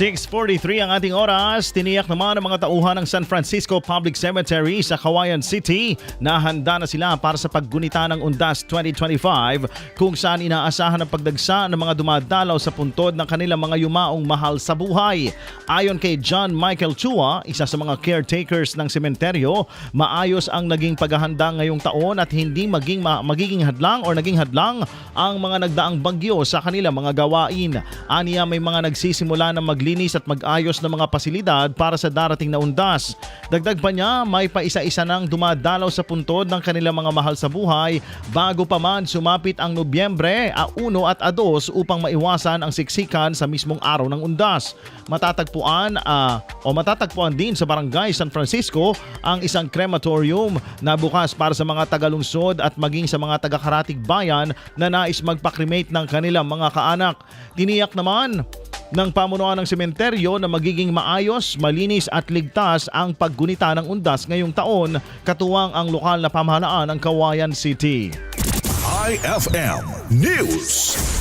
6.43 ang ating oras. Tiniyak naman ng mga tauhan ng San Francisco Public Cemetery sa Kawayan City na handa na sila para sa paggunita ng Undas 2025 kung saan inaasahan ang pagdagsa ng mga dumadalaw sa puntod ng kanilang mga yumaong mahal sa buhay. Ayon kay John Michael Chua, isa sa mga caretakers ng sementeryo, maayos ang naging paghahanda ngayong taon at hindi maging ma- magiging hadlang or naging hadlang ang mga nagdaang bagyo sa kanilang mga gawain. Aniya may mga nagsisimula ng maglinis at mag-ayos ng mga pasilidad para sa darating na undas. Dagdag pa niya, may paisa-isa nang dumadalaw sa puntod ng kanilang mga mahal sa buhay bago pa man sumapit ang Nobyembre, A1 at A2 upang maiwasan ang siksikan sa mismong araw ng undas. Matatagpuan ah, o matatagpuan din sa Barangay San Francisco ang isang crematorium na bukas para sa mga tagalungsod at maging sa mga taga-karatig bayan na nais magpakremate ng kanilang mga kaanak. Tiniyak naman ng pamunuan ng sementeryo na magiging maayos, malinis at ligtas ang paggunita ng undas ngayong taon katuwang ang lokal na pamahalaan ng Kawayan City. IFM News.